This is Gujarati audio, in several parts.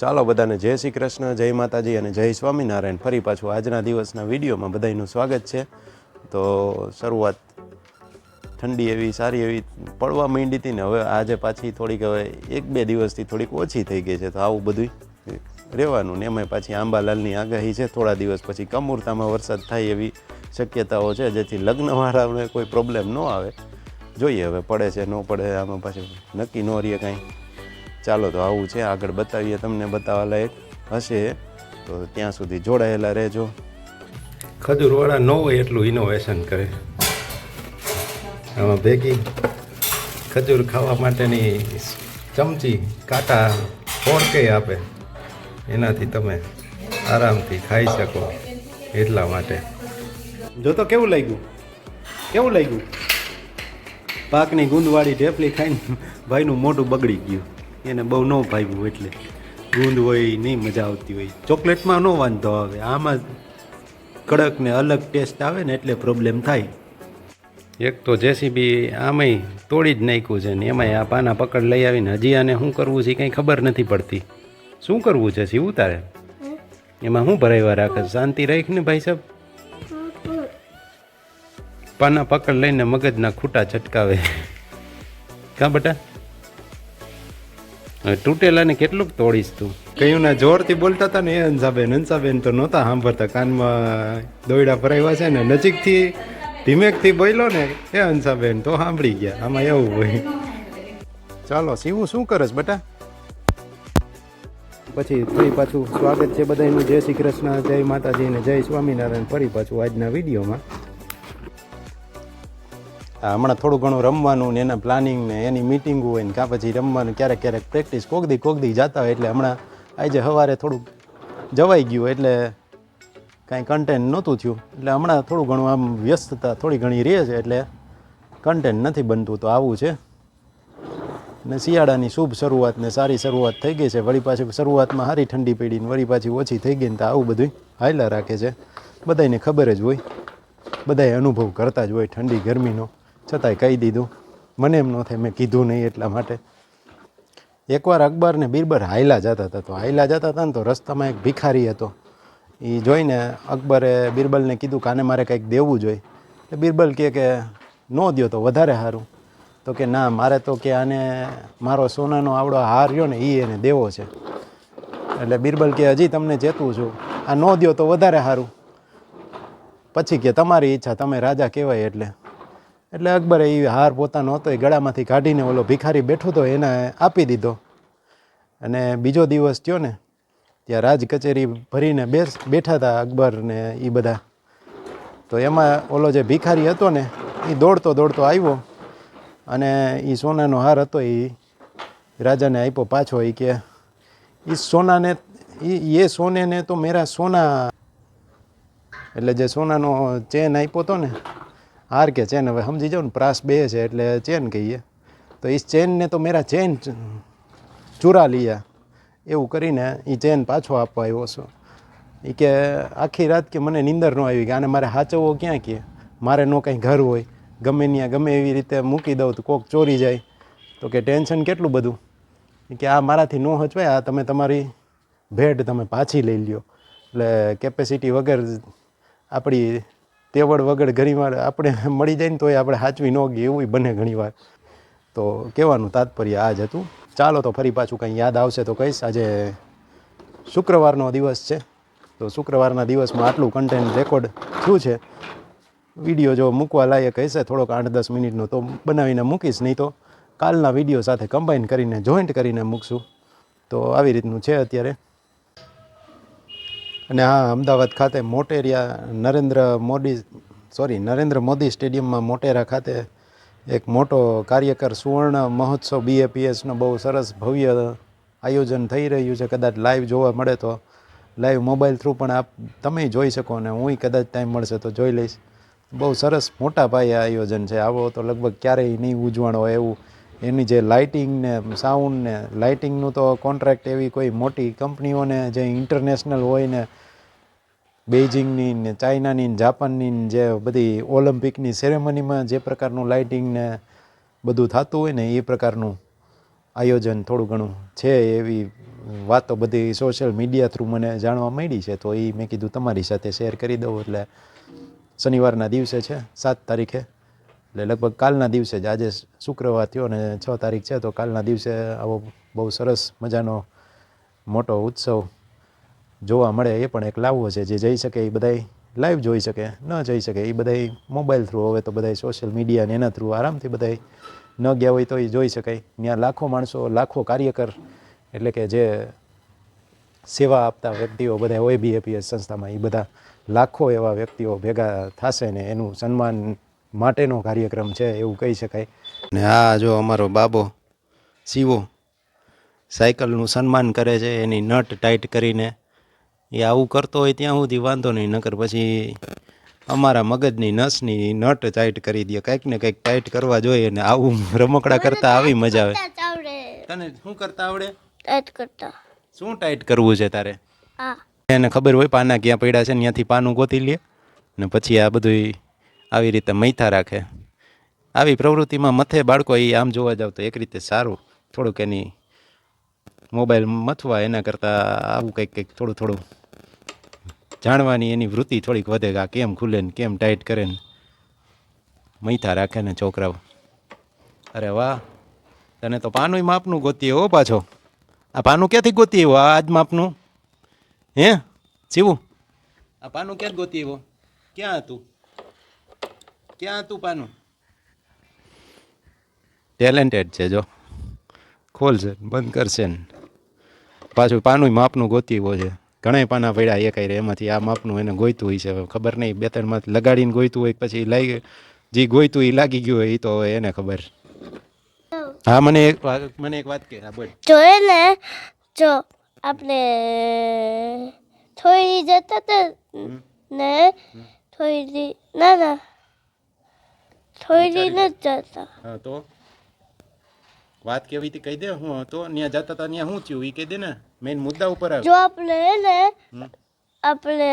ચાલો બધાને જય શ્રી કૃષ્ણ, જય માતાજી અને જય સ્વામિનારાયણ. ફરી પાછું આજના દિવસના વિડીયોમાં બધાનું સ્વાગત છે. તો શરૂઆત ઠંડી એવી, સારી એવી પડવા માંડી હતી ને હવે આજે પાછી થોડીક હવે એક બે દિવસથી થોડીક ઓછી થઈ ગઈ છે. તો આવું બધું રહેવાનું ને એમાં પાછી આંબાલાલની આગાહી છે. થોડા દિવસ પછી કમૂરતામાં વરસાદ થાય એવી શક્યતાઓ છે, જેથી લગ્નવાળાને કોઈ પ્રોબ્લેમ ન આવે. જોઈએ હવે પડે છે, ન પડે, આમાં પાછું નક્કી ન રહીએ કાંઈ. ચાલો તો આવું છે. આગળ બતાવીએ તમને બતાવવા લાયક હશે. તો ત્યાં સુધી જોડાયેલા રહેજો. ખજૂરવાળા ન હોય એટલું ઇનોવેશન કરે. આમાં ભેગી ખજૂર ખાવા માટેની ચમચી કાંટા ફોરકે આપે? એનાથી તમે આરામથી ખાઈ શકો એટલા માટે. જો તો કેવું લાગ્યું? કેવું લાગ્યું? પાકની ગુંદવાળી ઢેફલી ખાઈને ભાઈનું મોઢું બગડી ગયું. એને બહુ ન ભાવ્યું એટલે. ગુંદ હોય, નહીં મજા આવતી હોય. ચોકલેટમાં ન વાંધો આવે. આમાં કડક ને અલગ ટેસ્ટ આવે ને એટલે પ્રોબ્લેમ થાય. એક તો જેસીબી આમાંય તોડી જ નાખ્યું છે ને એમાંય આ પાના પકડ લઈ આવીને હજી આને શું કરવું છે કંઈ ખબર નથી પડતી. શું કરવું છે શિવ તારે? એમાં શું ભરાવ્યા રાખે શાંતિ રાખ ને ભાઈ સાહેબ પાના પકડ લઈને મગજના ખૂટા છટકાવે. કાં બેટા? તૂટેલાને કેટલુંક તોડીશ તું? કયું ના જોરથી બોલતા હતા ને એ હંસાબેન હંસાબેન તો નહોતા સાંભળતા. કાનમાં દોયડા ભરાવ્યા છે ને નજીકથી ધીમેકથી બોલ્યો ને એ હંસાબેન તો સાંભળી ગયા. આમાં એવું હોય. ચાલો શિવું શું કરસ બેટા? પછી ફરી પાછું સ્વાગત છે બધાનું જય શ્રી કૃષ્ણ જય માતાજી અને જય સ્વામિનારાયણ. ફરી પાછું આજના વિડીયોમાં. હમણાં થોડું ઘણું રમવાનું ને એના પ્લાનિંગ ને એની મિટિંગ હોય ને કાં પછી રમવાનું, ક્યારેક ક્યારેક પ્રેક્ટિસ કોકદી કોકદી જતા હોય એટલે હમણાં આજે સવારે થોડુંક જવાઈ ગયું એટલે કાંઈ કન્ટેન્ટ નહોતું થયું. એટલે હમણાં થોડું ઘણું આમ વ્યસ્તતા થોડી ઘણી રહે છે એટલે કન્ટેન્ટ નથી બનતું તો આવું છે. ને શિયાળાની શુભ શરૂઆત ને સારી શરૂઆત થઈ ગઈ છે. વળી પાછી શરૂઆતમાં સારી ઠંડી પડી ને વળી પાછી ઓછી થઈ ગઈ ને તો આવું બધું હાયલા રાખે છે. બધાને ખબર જ હોય. બધાએ અનુભવ કરતા જ હોય ઠંડી ગરમીનો. છતાંય કહી દીધું, મને એમ ન થાય, મેં કીધું નહીં એટલા માટે. એકવાર અકબર ને બિરબર હાયલા જતા હતા, તો હાયલા જતા હતા ને તો રસ્તામાં એક ભિખારી હતો. એ જોઈને અકબરે બિરબલને કીધું કાને મારે કંઈક દેવું જોઈએ. એટલે બિરબલ કહે કે, ન દ્યો તો વધારે સારું તો કે, ના, મારે તો કે આને, મારો સોનાનો આવડો હાર રહ્યો ને એ એને દેવો છે. એટલે બિરબલ કે હજી તમને ચેતવું છું. આ ન દ્યો તો વધારે સારું પછી કે, તમારી ઈચ્છા, તમે રાજા કહેવાય એટલે. એટલે અકબરે એ હાર પોતાનો હતો, એ ગળામાંથી કાઢીને ઓલો ભિખારી બેઠો હતો એને આપી દીધો. અને બીજો દિવસ થયો ને, ત્યાં રાજ કચેરી ભરીને બેસ, બેઠા હતા અકબર ને એ બધા. તો એમાં ઓલો જે ભિખારી હતો ને એ દોડતો દોડતો આવ્યો. અને એ સોનાનો હાર હતો એ રાજાને આપ્યો પાછો એ કે એ સોનાને એ સોને ને તો મેરા સોના, એટલે જે સોનાનો ચેન આપ્યો હતો ને હાર કે ચેન? હવે સમજી જાઓ ને, પ્રાસ બે છે એટલે ચેન કહીએ. તો એ ચેનને તો મેરા ચેન ચૂરા લીયા. એવું કરીને એ ચેન પાછો આપવા આવ્યો છો. એ કે આખી રાત કે મને નીંદર ન આવી કે આને મારે સાચવવો ક્યાં કે? મારે નો કંઈ ઘર હોય. ગમે ત્યાં ગમે એવી રીતે મૂકી દઉં તો કોક ચોરી જાય. તો કે ટેન્શન કેટલું બધું? કે આ મારાથી ન હચવાય, આ તમે તમારી ભેટ તમે પાછી લઈ લ્યો. એટલે કેપેસિટી વગર આપણી તેવડ વગર ઘણીવાર આપણે મળી જાય ને તોય આપણે સાચવી ન ગઈ એવું બને ઘણીવાર. તો કહેવાનું તાત્પર્ય આ જ હતું. ચાલો તો ફરી પાછું કંઈ યાદ આવશે તો કહીશ. આજે શુક્રવારનો દિવસ છે. તો શુક્રવારના દિવસમાં આટલું કન્ટેન્ટ રેકોર્ડ થયું છે. વીડિયો જો મૂકવા લાયક હશે થોડોક આઠ દસ મિનિટનો તો બનાવીને મૂકીશ, નહીં તો કાલના વીડિયો સાથે કમ્બાઈન કરીને જોઈન્ટ કરીને મૂકશું. તો આવી રીતનું છે અત્યારે. અને હા, અમદાવાદ ખાતે મોટેરિયા, નરેન્દ્ર મોદી સોરી નરેન્દ્ર મોદી સ્ટેડિયમમાં મોટેરા ખાતે એક મોટો કાર્યકર સુવર્ણ મહોત્સવ બીએપીએસનો બહુ સરસ ભવ્ય આયોજન થઈ રહ્યું છે. કદાચ લાઈવ જોવા મળે તો લાઈવ મોબાઈલ થ્રુ પણ આપ તમે જોઈ શકો અને હું કદાચ ટાઈમ મળશે તો જોઈ લઈશ. બહુ સરસ મોટા પાયે આયોજન છે. આવો તો લગભગ ક્યારેય નહીં ઉજવણ હોય એવું એની જે લાઇટિંગ ને સાઉન્ડ ને લાઇટિંગનું તો કોન્ટ્રાક્ટ એવી કોઈ મોટી કંપનીઓને જે ઇન્ટરનેશનલ હોય ને બેઇજિંગની ને ચાઇનાની ને જાપાનની જે બધી ઓલિમ્પિકની સેરેમનીમાં જે પ્રકારનું લાઇટિંગ ને બધું થતું હોય ને, એ પ્રકારનું આયોજન થોડું ઘણું છે એવી વાતો બધી સોશિયલ મીડિયા થ્રુ મને જાણવા મળી છે. તો એ મેં કીધું તમારી સાથે શેર કરી દઉં એટલે શનિવારના દિવસે છે, સાત તારીખે. એટલે લગભગ કાલના દિવસે જ. આજે શુક્રવાર થયો અને છ તારીખ છે, તો કાલના દિવસે આવો બહુ સરસ મજાનો મોટો ઉત્સવ જોવા મળે. એ પણ એક લાવવો છે. જે જઈ શકે એ બધાય લાઈવ જોઈ શકે, ન જઈ શકે એ બધાય મોબાઈલ થ્રુ હવે તો બધાય સોશિયલ મીડિયા ને એના થ્રુ આરામથી બધાય ન ગયા હોય તો એ જોઈ શકાય ત્યાં લાખો માણસો, લાખો કાર્યકર એટલે કે જે સેવા આપતા વ્યક્તિઓ બધા હોય બીએપીએસ સંસ્થામાં એ બધા લાખો એવા વ્યક્તિઓ ભેગા થશે ને એનું સન્માન માટેનો કાર્યક્રમ છે એવું કહી શકાય. ને આ જો અમારો બાબો શિવો સાયકલનું સન્માન કરે છે એની નટ ટાઈટ કરીને એ આવું કરતો હોય ત્યાં સુધી વાંધો નહીં નકર પછી અમારા મગજની નસની નટ ટાઈટ કરી દે કંઈક ને કંઈક ટાઈટ કરવા જોઈએ ને આવું રમકડા કરતા આવી મજા આવે. તને શું કરતા આવડે? ટાઈટ કરતા. શું ટાઈટ કરવું છે તારે? એને ખબર હોય પાના ક્યાં પડ્યા છે ને ત્યાંથી પાનું ગોતી લે ને પછી આ બધું આવી રીતે મૈથા રાખે. આવી પ્રવૃત્તિમાં મથે બાળકો એ આમ જોવા જાવ તો એક રીતે સારું. થોડુંક એની મોબાઈલ મથવા એના કરતાં આવું કંઈક કંઈક થોડું થોડું જાણવાની એની વૃત્તિ થોડીક વધે કે આ કેમ ખુલે ને કેમ ટાઈટ કરે ને. મૈથા રાખે ને છોકરાઓ. અરે વાહ, તને તો પાનુંય માપનું ગોતીએ હો પાછો. આ પાનું ક્યાંથી ગોતી આવ્યો આ આજ માપનું? હે શિવું આ પાનું ક્યાં ગોતી આવ્યો ક્યાં હતું? ક્યાં હતું પાનું? ટેલેન્ટેડ છે જો. ખોલશે બંધ કરશે ને. પાછું પાનું માપનું ગોતી આવ્યો છે. ઘણા પાના પડ્યા એ કઈ એમાંથી આ માપનું એને ગોઈતું હોય છે. ખબર નહીં બે ત્રણમાંથી લગાડીને ગોઈતું હોય પછી લાગી જે ગોઈતું એ લાગી ગયું હોય એ તો એને ખબર. હા મને એક વાત- મને એક વાત કે હા બોલ. જોયે ને જો આપણે થોડી જતા ને થોડી ના ના. થોડી નથી જતા. હા તો? વાત કેવી હતી કહી દે હું તો ત્યાં જતા હતા ત્યાં શું થયું એ કહી દે ને મેઇન મુદ્દા ઉપર આવે. જો આપણે ને આપણે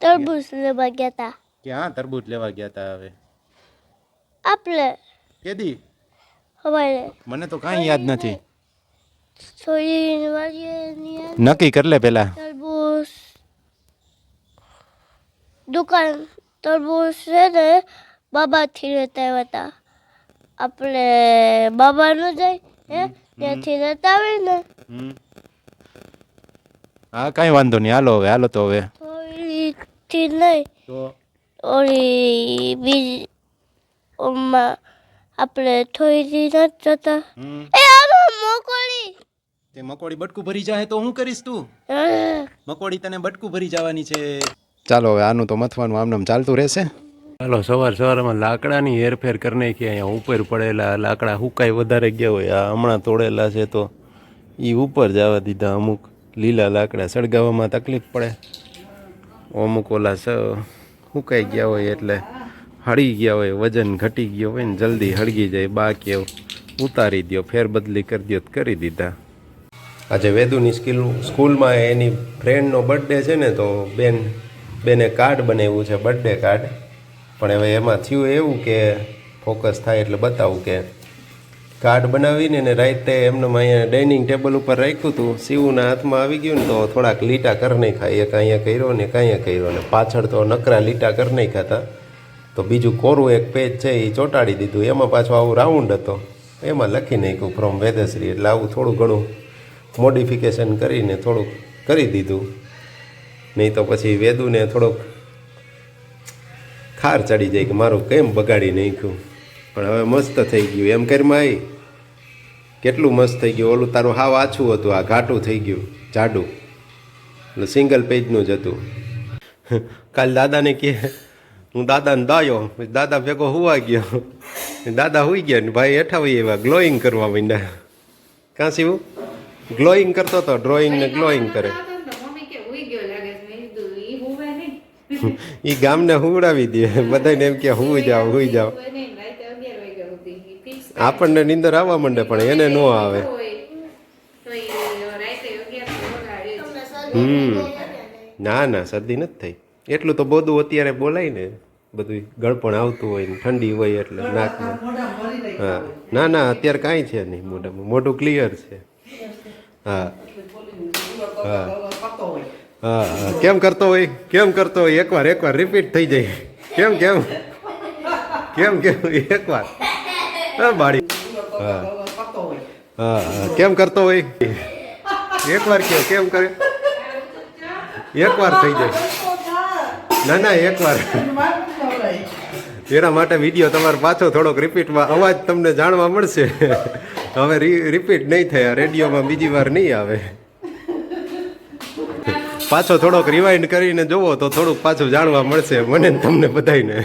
તરબૂચ લેવા ગયા હતા હા તરબૂચ લેવા ગયા હતા હવે. આપણે કેદી હવારે મને તો કાંઈ યાદ નથી. નક્કી કર લે પેલા. તરબૂચ. દુકાન તરબૂચ છે ને બાબાથી લેતા આવ્યા હતા આપણે બાબા ન જાય હે ત્યાંથી લેતા આવે ને હા કાંઈ વાંધો નહીં હાલો હવે હાલો તો હવે થી નહીં તો ઓલી બીજી ઓમાં આપણે થોડી નથી જતા એ આનો મકોડી તે મકોડી બટકું ભરી જાય તો હું કરીશ તું? હા. મકોડી તને બટકું ભરી જવાની છે. ચાલો હવે આનું તો મથવાનું આમનામ ચાલતું રહેશે. ચાલો, સવાર સવારમાં લાકડાની હેરફેર કરી નાખી. અહીંયા ઉપર પડેલા લાકડા હુકાઈ વધારે ગયા હોય, આ હમણાં તોડેલા છે તો એ ઉપર જવા દીધા અમુક લીલા લાકડા. સળગાવવામાં તકલીફ પડે. અમુક ઓલા સ હુકાઈ ગયા હોય એટલે હળી ગયા હોય, વજન ઘટી ગયો હોય ને જલ્દી હળગી જાય બાકી એવું ઉતારી દો ફેરબદલી કરી દો કરી દીધા. આજે વેદુની સ્કીલ, સ્કૂલમાં એની ફ્રેન્ડનો બર્થડે છે ને તો બેન બેને કાર્ડ બનાવ્યું છે બર્થડે કાર્ડ પણ હવે એમાં થયું એવું કે ફોકસ થાય એટલે બતાવું કે કાર્ડ બનાવીને ને રાતે એમને અહીંયા ડાઇનિંગ ટેબલ ઉપર રાખ્યું હતું. શિવના હાથમાં આવી ગયું ને તો થોડાક લીટા કર નહીં ખાય. એક અહીંયા કર્યો ને એક કર્યો ને પાછળ તો નકરા લીટા કર નહીં ખાતા. તો બીજું કોરું એક પેજ છે એ ચોંટાડી દીધું. એમાં પાછો આવું રાઉન્ડ હતો. એમાં લખી નાખ્યું ફ્રોમ વેદશ્રી એટલે આવું થોડું ઘણું મોડિફિકેશન કરીને થોડુંક કરી દીધું. નહીં તો પછી વેદુને થોડોક ખાર ચડી જાય કે મારું કેમ બગાડી નાખ્યું? પણ હવે મસ્ત થઈ ગયું. એમ કરી માય કેટલું મસ્ત થઈ ગયું. ઓલું તારું હાવ આછું હતું, આ ઘાટું થઈ ગયું, જાડું. એટલે સિંગલ પેજનું જ હતું. કાલ દાદાને કહે હું દાદાને દાયો દાદા ભેગો હુવા ગયો. દાદા હુઈ ગયા ને ભાઈ હેઠા હોય એવા ગ્લોઈંગ કરવા માંડ્યા. કાં શિવું? ગ્લોઈંગ કરતો હતો ડ્રોઈંગ ને ગ્લોઈંગ કરે મમ્મી કે ઉઈ ગયો લાગે છે મેં કીધું ઈ હુવે નહીં એ ગામને હુવડાવી દે. બધાને એમ કે હું જાવ હું ફિક્સ આપણને નીંદર આવવા માંડે પણ એને ન આવે. હમ. ના ના શરદી નથી થઈ. એટલું તો બધું અત્યારે બોલાય ને બધું ગળપણ આવતું હોય ને ઠંડી હોય એટલે નાકમાં હા. ના ના અત્યારે કાંઈ છે નહીં મોઢામાં. મોઢું ક્લિયર છે. હા. હા. હા કેમ કરતો હોય? કેમ કરતો હોય? એકવાર એકવાર રિપીટ થઈ જાય. કેમ કેમ? કેમ કેમ? એકવાર. હા, બાળી. હા. હા કેમ કરતો હોય? એકવાર કે કેમ કરે? એકવાર થઈ જાય. ના ના, એકવાર. એના માટે વીડિયો તમારે પાછો થોડોક રિપીટમાં અવાજ તમને જાણવા મળશે. હવે રિપીટ નહીં થાય રેડિયોમાં બીજી વાર નહીં આવે. પાછો થોડોક રિવાઇન્ડ કરીને જોવો તો થોડુંક પાછું જાણવા મળશે. મને તમને બધાને